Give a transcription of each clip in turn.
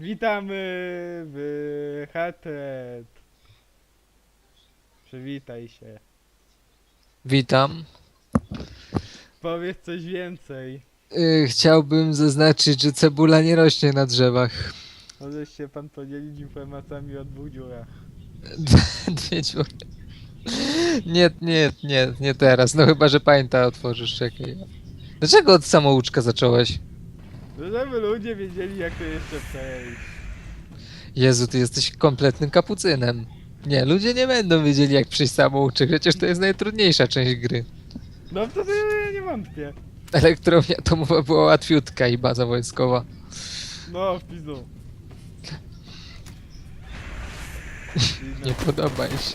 Witamy w Hatred. Przywitaj się. Witam. Powiedz coś więcej. Y, chciałbym zaznaczyć, że cebula nie rośnie na drzewach. Możesz się pan podzielić informacjami o dwóch dziurach. Dwie dziury. Nie, nie, nie, nie teraz. No chyba, że pamięta otworzysz, czekaj. Dlaczego od samouczka zacząłeś? No, Żeby ludzie wiedzieli jak to jeszcze przejść. Jezu, ty jesteś kompletnym kapucynem. Nie, ludzie nie będą wiedzieli jak przejść samouczek, przecież to jest najtrudniejsza część gry. No to ja nie wątpię. Elektrownia atomowa była łatwiutka i baza wojskowa. No, w pizdu. Nie podoba mi się.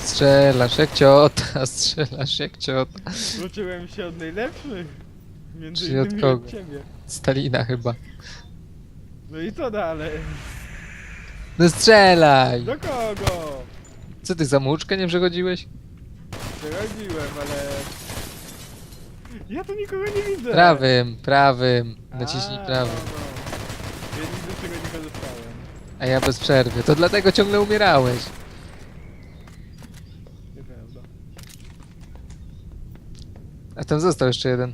Strzelasz jak ciota, strzelasz jak ciota. Uczyłem się od najlepszych. Między Czyli od innymi kogo? od ciebie. Stalina chyba. No i co dalej? No strzelaj! Do kogo? Co ty samouczkę nie przechodziłeś? Przechodziłem, ale... Ja tu nikogo nie widzę. Prawym, prawym. Naciśnij A, prawym. no, no. Ja nigdy z tego nie korzystałem. A ja bez przerwy. To dlatego ciągle umierałeś. Nieprawda. A tam został jeszcze jeden.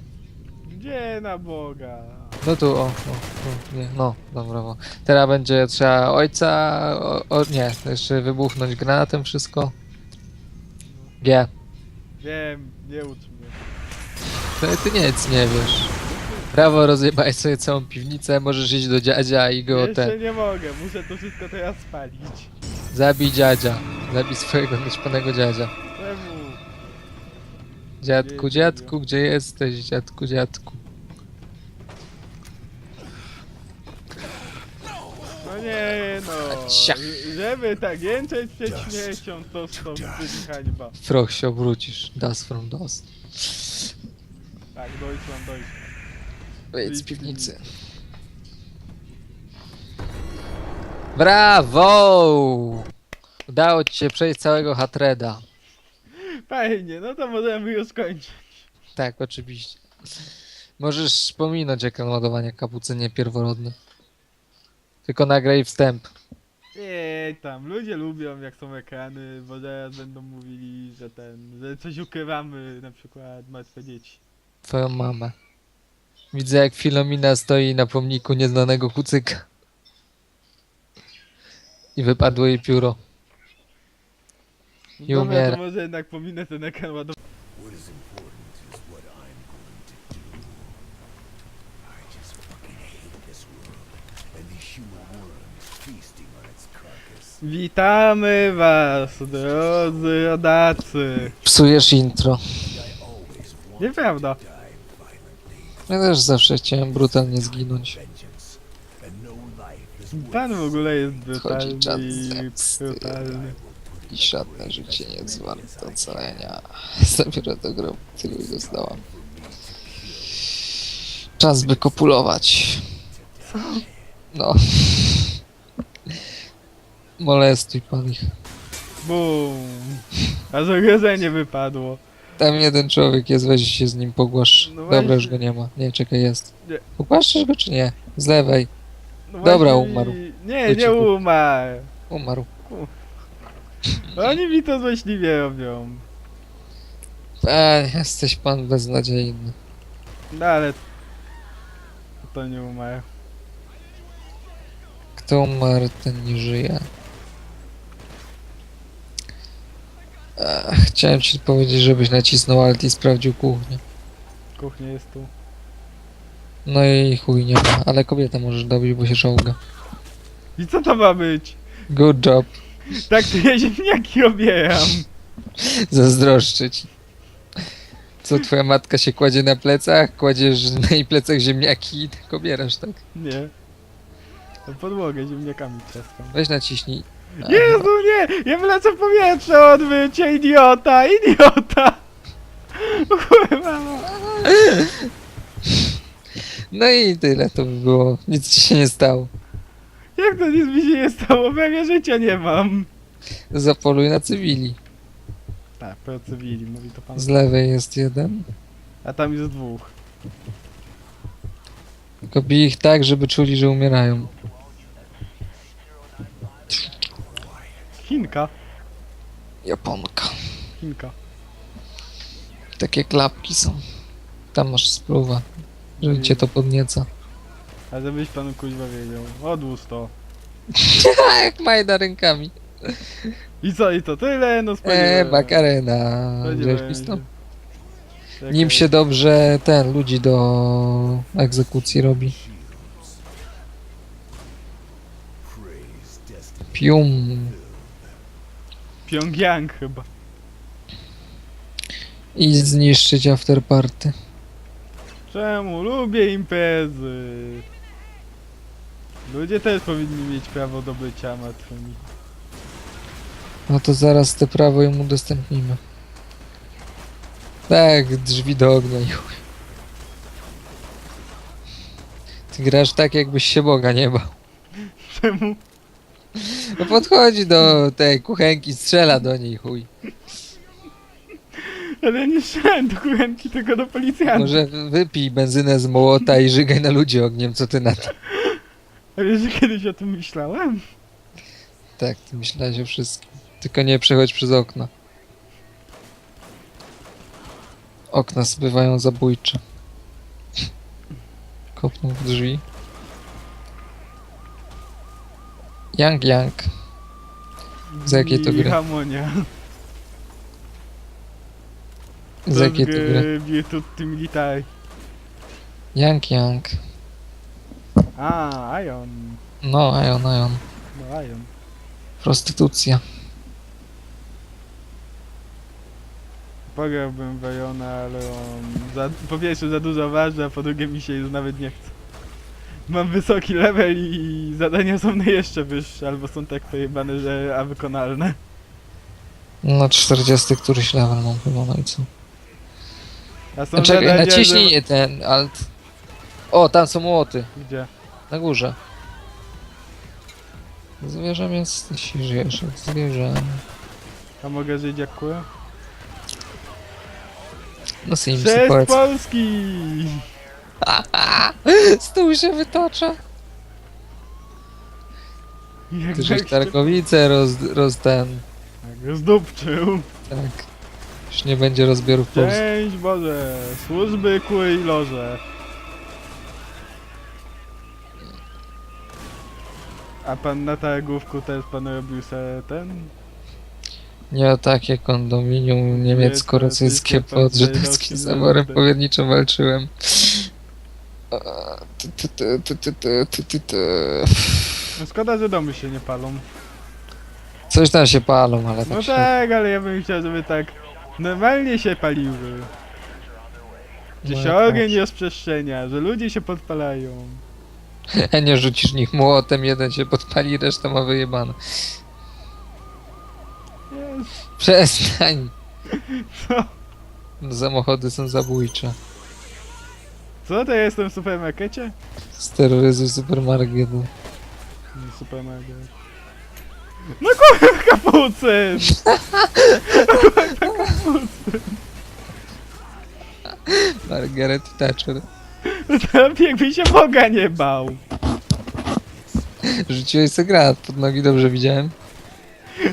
Gdzie na Boga? No tu, o, o, tu, nie, no, dobra, bo. Teraz będzie trzeba ojca, o, o nie, jeszcze wybuchnąć granatem wszystko. G. Wiem, nie ucz mnie. To ty nic nie wiesz. Prawo rozjebaj sobie całą piwnicę, możesz iść do dziadzia i go Jeszcze ten. nie mogę, muszę to wszystko teraz spalić. Zabij dziadzia. Zabij swojego naćpanego dziadzia. Dziadku, Gdzie- dziadku, gdzie jesteś? Dziadku, dziadku. No nie no. Żeby tak jęczeć przed śmiercią, to stąd być hańba. W proch się obrócisz. Dust from dust. Tak, Deutschland, Deutschland. Wyjdź z piwnicy. Brawo! Udało ci się przejść całego Hatreda. Fajnie, no to możemy już skończyć. Tak, oczywiście. Możesz pominąć ekran ładowania kapucynie pierworodny. Tylko nagraj wstęp. Nie, tam, ludzie lubią jak są ekrany, bo zaraz będą mówili, że ten, że coś ukrywamy, na przykład martwe dzieci. Twoją mamę. Widzę jak Filomina stoi na pomniku nieznanego kucyka. I wypadło jej pióro. I Dobra, umiera. to może jednak pominę ten ekran ładowania. What is important is what I'm going to do. I just fucking hate this world and these human worms feasting on its carcass. Witamy was, drodzy rodacy. Psujesz intro. I always want Nieprawda. to die violently. Ja też zawsze chciałem brutalnie zginąć. Vengeance. And no life is worth Pan w ogóle jest brutalny czas i zemsty. brutalny. I żadne życie nie jest warte ocalenia. Zabiorę do grobu, którego go zdałam. Czas by kopulować. No. Molestuj pan ich. Bum. A zagrożenie wypadło. Tam jeden człowiek jest, weź się z nim pogłasz. No Dobra, właśnie. już go nie ma. Nie, czekaj, jest. Nie. Pogłaszczysz go czy nie? Z lewej. No Dobra, właśnie umarł. Nie, nie umarł. Umarł. Oni mi to złośliwie robią. Eee, jesteś pan beznadziejny. No ale... To nie umarł. Kto umarł, ten nie żyje. Chciałem ci powiedzieć, żebyś nacisnął alt i sprawdził kuchnię. Kuchnia jest tu. No i chuj nie ma, ale kobietę możesz dobić, bo się czołga. I co to ma być? Good job. Tak to ja ziemniaki obieram. Zazdroszczę ci. Co, twoja matka się kładzie na plecach, kładziesz na jej plecach ziemniaki i tak obierasz, tak? Nie. Na podłogę ziemniakami trzaskam. Weź naciśnij. A, Jezu, nie! Ja wlecę w powietrze od wycia, idiota! Idiota! Kurwa, no. No i tyle to by było. Nic ci się nie stało. Jak to nic mi się nie stało? Prawie życia nie mam. Zapoluj na cywili. Tak, pro cywili, mówi to pan. Z lewej jest jeden. A tam jest dwóch. Tylko bij ich tak, żeby czuli, że umierają. Chinka. Japonka. Chinka. Takie klapki są. Tam masz spluwa. Że cię to podnieca. A żebyś panu kuźwa wiedział. Odłóż to. Jak majda rękami. I co, i to tyle? No Eee, spodziewałem. Bakarena. Spodziewałem Żeś się. to? Czekaj. Nim się dobrze ten, ludzi do egzekucji robi. Pium. Pyongyang chyba. I zniszczyć afterparty. Czemu? Lubię imprezy. Ludzie też powinni mieć prawo do bycia matrymi. No to zaraz te prawo im udostępnimy. Tak, drzwi do ognia i chuj. Ty grasz tak, jakbyś się Boga nie bał. Czemu? No podchodzi do tej kuchenki, strzela do niej chuj. Ale ja nie strzelałem do kuchenki, tylko do policjantów. Może wypij benzynę z mołota i żygaj na ludzi ogniem, co ty na to? A wiesz, że kiedyś o tym myślałem? Tak, ty myślałeś o wszystkim. Tylko nie przechodź przez okna. Okna bywają zabójcze. Kopnął w drzwi. Yang Yang. Z jakiej to I gry? Hamonia. Z jakiej to gry? Virtuti Militari. Yang Yang. A, Ion. No, Ion, Ion. No, Ion. Prostytucja. Pograłbym w Iona, ale on za, po pierwsze za dużo waży, a po drugie mi się już nawet nie chce. Mam wysoki level i zadania są na jeszcze wyższe, albo są tak pojebane, że a wykonalne. No 40 któryś level mam chyba, no i co? A są czekaj, zadania, naciśnij że... ten alt. O, tam są młoty. Gdzie? Na górze. Zwierzę jest, jak zwierzę. A mogę żyć jak kura? No Sims, Cześć powiedz. Polski! Stół się wytacza. Jak Ty żeś tak- Tarkowice roz, roz ten. Jak zdupczył. Tak. Już nie będzie rozbiorów Polski. Cześć Boże, służby kły i loże. A pan na targówku też pan robił se ten? Ja takie kondominium niemiecko-rosyjskie pod żydowskim no. zaborem powierniczym walczyłem. No szkoda, że domy się nie palą. Coś tam się palą, ale tak No się... tak, ale ja bym chciał, żeby tak normalnie się paliły. Gdzieś no, ogień tak. jest przestrzenia, że ludzie się podpalają. Nie rzucisz nich młotem, jeden się podpali, reszta ma wyjebane. Przestań! Co? No, Samochody są zabójcze. Co to ja jestem w supermarkecie? Steroryzuj supermarket. Nie, Supermarket. No kurwa kapucyn! Margaret Thatcher. To jakby się Boga nie bał. Rzuciłeś sobie granat pod nogi, dobrze widziałem.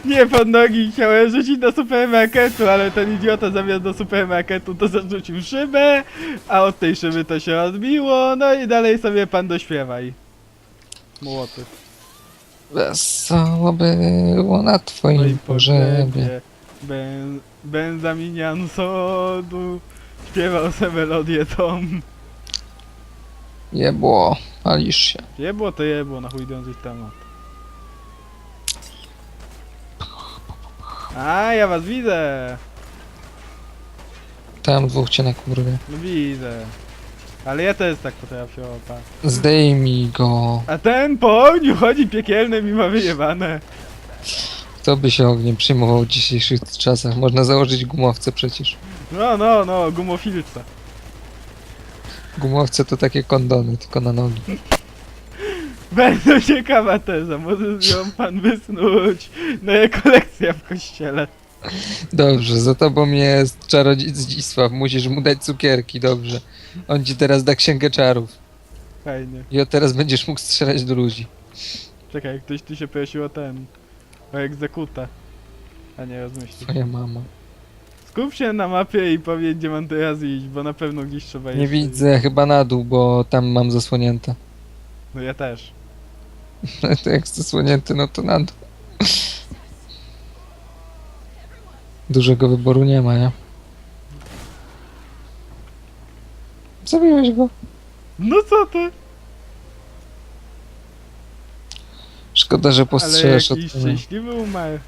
Nie pod nogi chciałem rzucić do supermarketu, ale ten idiota zamiast do supermarketu to zarzucił szybę, a od tej szyby to się odbiło, no i dalej sobie pan dośpiewaj. Młoty. Wesoło było na No i twoim pogrzebie. Ben, Benzaminian sodu śpiewał se melodię tą. Jebło, palisz się. Jebło to jebło, na chuj dążyć temat. A, ja was widzę! Tam dwóch cię na kurwie. No widzę. Ale ja też tak potrafię, opa. Zdejmij go. A ten po ogniu chodzi piekielny i ma wyjebane. Kto by się ogniem przyjmował w dzisiejszych czasach? Można założyć gumowce przecież. No, no, no, gumofilca. Gumowce to takie kondony, tylko na nogi. Bardzo ciekawa teza, może ją pan wysnuć. No jak kolekcja w kościele. Dobrze, za tobą jest czarodziej Zdzisław. Musisz mu dać cukierki, dobrze. On ci teraz da księgę czarów. Fajnie. I od teraz będziesz mógł strzelać do ludzi. Czekaj, ktoś tu się prosił o ten... O egzekutę. A nie, rozmyślić. Twoja mama. Skup się na mapie i powiedz, gdzie mam teraz iść, bo na pewno gdzieś trzeba iść. Nie widzę, chyba na dół, bo tam mam zasłonięte. No ja też. to jak zasłonięty, no to na dół. Dużego wyboru nie ma, nie? Zabiłeś go. No co ty? Szkoda, że Ale postrzelasz od jakiś szczęśliwy umarł.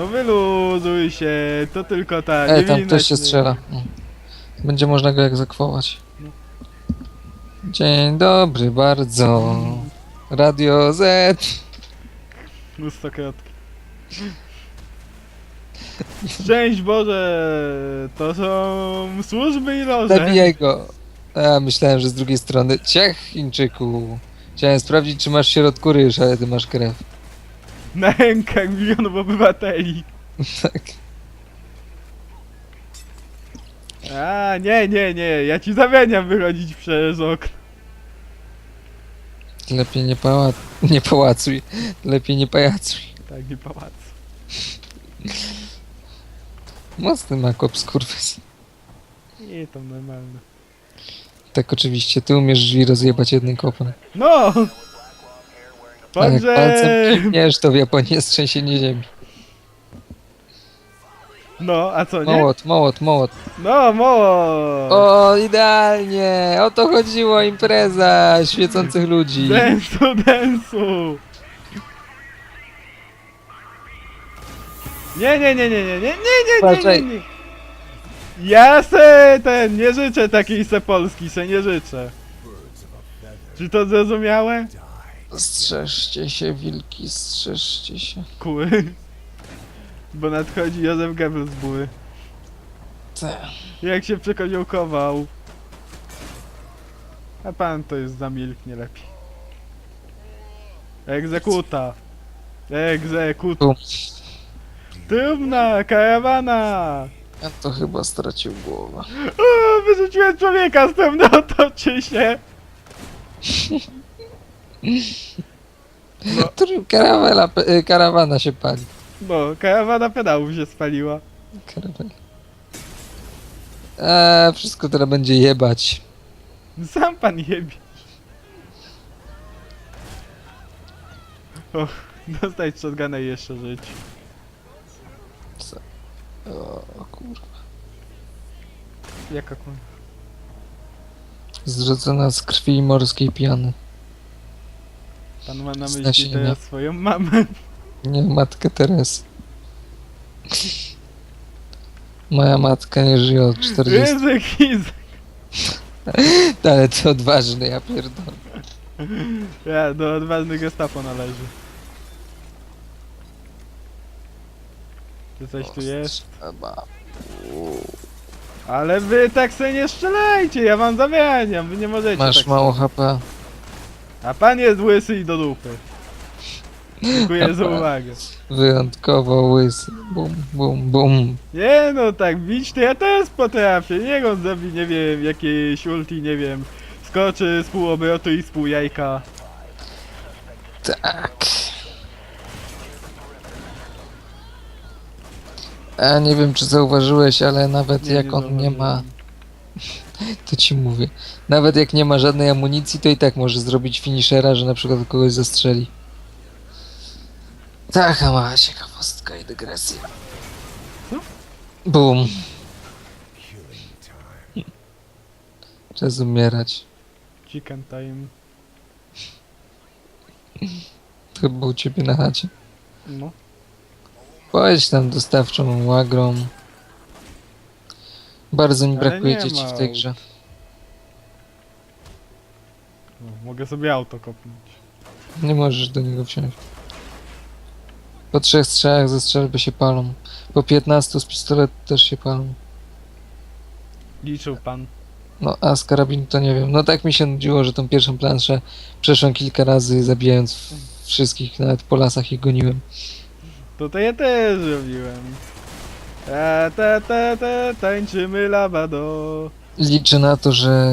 No wyluzuj się, to tylko ta Ej, tam ktoś się strzela. No. Będzie można go egzekwować. Dzień dobry bardzo. Radio Z. No stokrotki. Szczęść Boże, to są służby i loże. Zabijaj go. A, myślałem, że z drugiej strony. Ciach, Chińczyku. Chciałem sprawdzić, czy masz w środku ryż, ale ty masz krew. Na rękach milionów obywateli. tak. A, nie, nie, nie, ja ci zabraniam wychodzić przez okno. Lepiej nie pałac... Nie pałacuj. Lepiej nie pajacuj. Tak, nie pałac. Mocny ma kop skurwys. Nie, to normalne. Tak oczywiście, ty umiesz drzwi rozjebać jednym kopem. No! A jak palcem Także... klikniesz, to w Japonii jest trzęsienie ziemi. No, a co, nie? Mołot, mołot, mołot. No, mało! O, idealnie! O to chodziło, impreza świecących ludzi. Densu, densu! Nie, nie, nie, nie, nie, nie, nie, nie, nie, nie, nie. Ja se ten, nie życzę takiej se Polski, se nie życzę. Czy to zrozumiałe? Strzeżcie się, wilki, strzeżcie się. Kuły. Bo nadchodzi Józef Goebbels z buły. Te. Jak się przekoziołkował. A pan to jest zamilknie lepiej. Egzekuta. Egzekut. Tu. Trumna, karawana. Ja to chyba stracił głowę. O, wyrzuciłem człowieka z tym, no toczy się. Który karawela, pe- y, karawana się pali. No, karawana pedałów się spaliła. Karawela. Eee, wszystko teraz będzie jebać. Sam pan jebi. Och, dostać shotguna i jeszcze żyć. O kurwa. Jaka kun... Zrzucona z krwi morskiej piany. Pan ma na myśli Znasienia. teraz swoją mamę. Nie, matkę Teresy. Moja matka nie żyje od 40. Ryzyk Izak. Ale to odważny, ja pierdolę. Ja, do odważnych gestapo należy. Czy coś tu jest? Trzeba. Ale wy tak se nie strzelajcie, ja wam zabraniam, wy nie możecie Masz tak mało HP. A pan jest łysy i do dupy. Dziękuję za uwagę. Wyjątkowo łysy. Bum, bum, bum. Nie no, tak bić to ja też potrafię. Niech on zrobi, nie wiem, jakieś ulti, nie wiem. Skoczy z pół obrotu i z pół jajka. Tak. A nie wiem, czy zauważyłeś, ale nawet Nie, jak nie on nie ma, zauważyłem. to ci mówię. Nawet jak nie ma żadnej amunicji, to i tak może zrobić finishera, że na przykład kogoś zastrzeli. Taka mała ciekawostka i dygresja. Bum. Time. Czas umierać. Chicken time. Chyba u ciebie na chacie. No. Pojedź tam dostawczą łagrą. Bardzo mi Ale brakuje nie dzieci ma w tej grze. no. Mogę sobie auto kopnąć. Nie możesz do niego wsiąść. Po trzech strzałach ze strzelby się palą. Po 15 z pistoletu też się palą. Liczył pan. No a z karabinu to nie wiem. No tak mi się nudziło, że tą pierwszą planszę przeszłem kilka razy zabijając w- wszystkich, nawet po lasach ich goniłem. To to ja też robiłem. Ta ta ta ta tańczymy labado. Liczę na to, że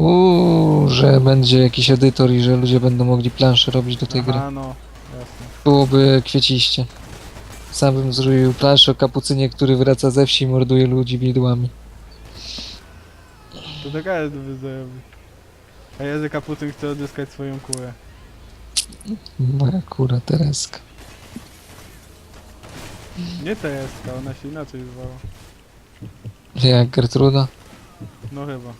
uuu, że będzie jakiś edytor i że ludzie będą mogli plansze robić do tej gry. Aha, no, jasne. Byłoby kwieciście. Sam bym zrobił planszę o kapucynie, który wraca ze wsi i morduje ludzi widłami. To tak każdy by zrobił. A ja, że kapucyn chce odzyskać swoją kurę. Moja kura Tereska. Nie Tereska, ona się inaczej zwała. Jak Gertruda? No chyba.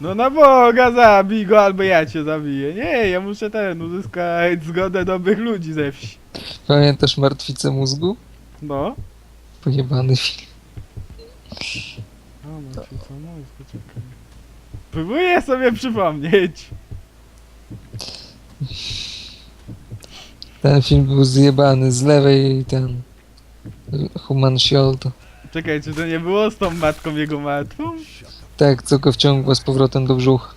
No na Boga zabij go, albo ja cię zabiję. Nie, ja muszę ten, uzyskać zgodę dobrych ludzi ze wsi. Pamiętasz martwicę mózgu? No. Pojebany film. No ci co, no poczekaj. Próbuję sobie przypomnieć. Ten film był zjebany z lewej ten Human Shield. Czekaj, czy to nie było z tą matką jego martwą? Tak, co go wciągło z powrotem do brzucha.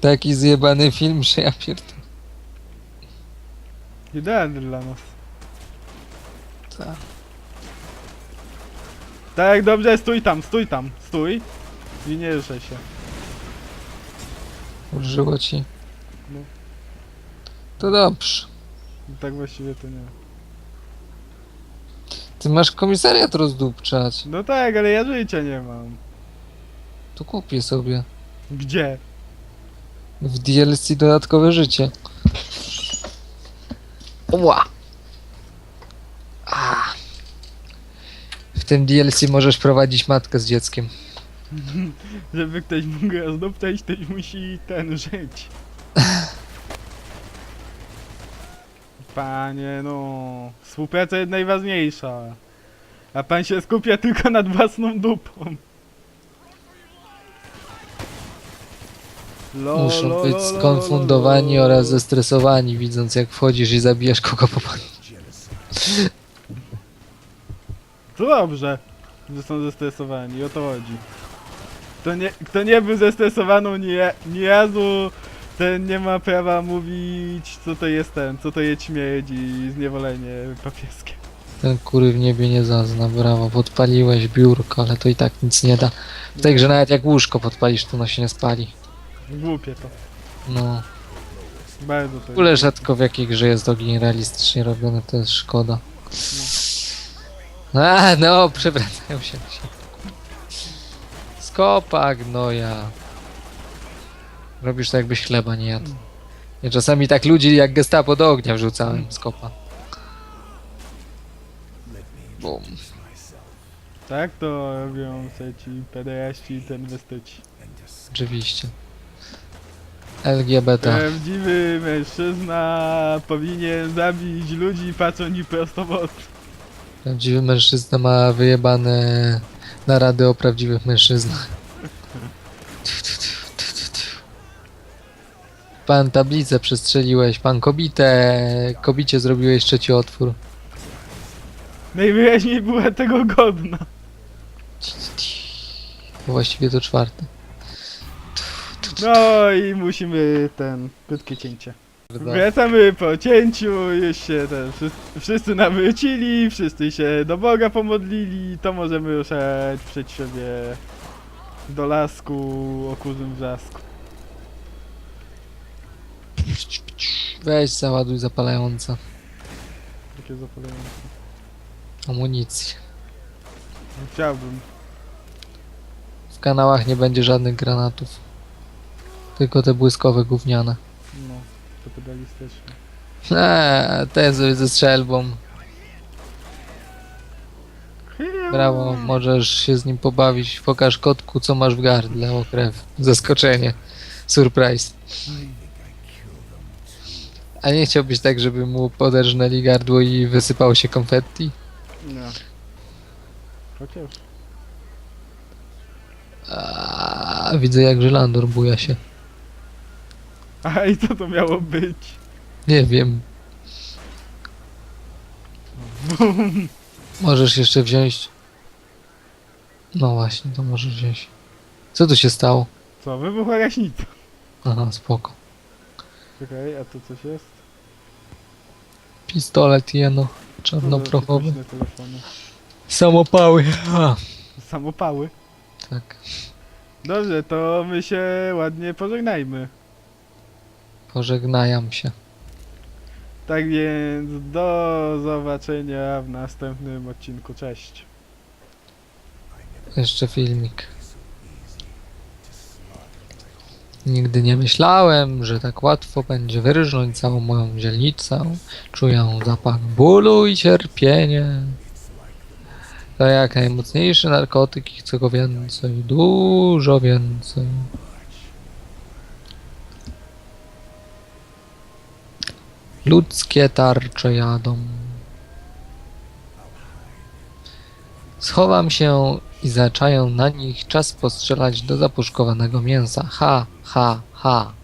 Taki zjebany film, że ja pierdolę. Idealny dla nas. Tak. Tak, dobrze, stój tam, stój tam, stój. I nie ruszaj się. Użyło ci. No. To dobrze. Tak właściwie to nie. Ty masz komisariat rozdupczać. No tak, ale ja życia nie mam. To kupię sobie. Gdzie? W DLC dodatkowe życie. Ła! A. W tym DLC możesz prowadzić matkę z dzieckiem. Żeby ktoś mógł rozduptać, ktoś musi ten żyć. Panie, no. Współpraca jest najważniejsza. A pan się skupia tylko nad własną dupą. Lo, Muszą lo, być lo, skonfundowani lo, lo. oraz zestresowani, widząc jak wchodzisz i zabijasz kogo po Jealousy. To dobrze, że są zestresowani, o to chodzi. Kto nie, kto nie był zestresowany ni, ni razu, ten nie ma prawa mówić, co to jest ten, co to jest śmierć i zniewolenie papieskie. Ten kury w niebie nie zazna, brawo, podpaliłeś biurko, ale to i tak nic nie da. W tej grze nawet jak łóżko podpalisz, to ono się nie spali. Głupie to, No, bardzo to w ogóle jest. rzadko w jakiej grze jest ogień realistycznie robiony, to jest szkoda. A, no, przewracają się. Skopa, gnoja. Robisz to jakbyś chleba nie jadł. Ja czasami tak ludzi jak gestapo do ognia wrzucałem. Let me Bum. Tak to robią se ci pederaści i ten westyci. and discuss. Oczywiście. LGBT. Prawdziwy mężczyzna powinien zabić ludzi patrząc im prosto w oczy. Prawdziwy mężczyzna ma wyjebane narady o prawdziwych mężczyznach. Pan tablicę przestrzeliłeś, pan kobitę, kobicie zrobiłeś trzeci otwór. Najwyraźniej była tego godna. Właściwie to czwarty. No i musimy ten, krótkie cięcie. Wracamy po cięciu, już się ten, wszyscy, wszyscy nawrócili, wszyscy się do Boga pomodlili, to możemy ruszać przed siebie do lasku o kurzym wrzasku. Weź załaduj zapalające. Takie zapalające. Amunicję. Chciałbym. W kanałach nie będzie żadnych granatów. Tylko te błyskowe gówniane. No, to pedalistyczne. Eee, ten sobie ze strzelbą. Brawo, możesz się z nim pobawić. Pokaż kotku, co masz w gardle. O krew. Zaskoczenie. Surprise. A nie chciałbyś tak, żeby mu poderżnęli gardło i wysypało się konfetti? No. Chociaż. A, widzę jak Żelandor buja się. A i co to miało być? Nie wiem. Możesz jeszcze wziąć... No właśnie, to możesz wziąć. Co tu się stało? Co, wybuchła gaśnica. Aha, spoko. Czekaj, a to coś jest? Pistolet jeno. Czarnoprochowy. telefony. Samopały. A. Samopały. Tak. Dobrze, to my się ładnie pożegnajmy. Pożegnajam się. Tak więc do zobaczenia w następnym odcinku. Cześć. Jeszcze filmik. Nigdy nie myślałem, że tak łatwo będzie wyrżnąć całą moją dzielnicę. Czuję zapach bólu i cierpienie. To jak najmocniejszy narkotyk i chcę go więcej, dużo więcej. Ludzkie tarcze jadą. Schowam się i zaczaję na nich czas postrzelać do zapuszkowanego mięsa. Ha, ha, ha.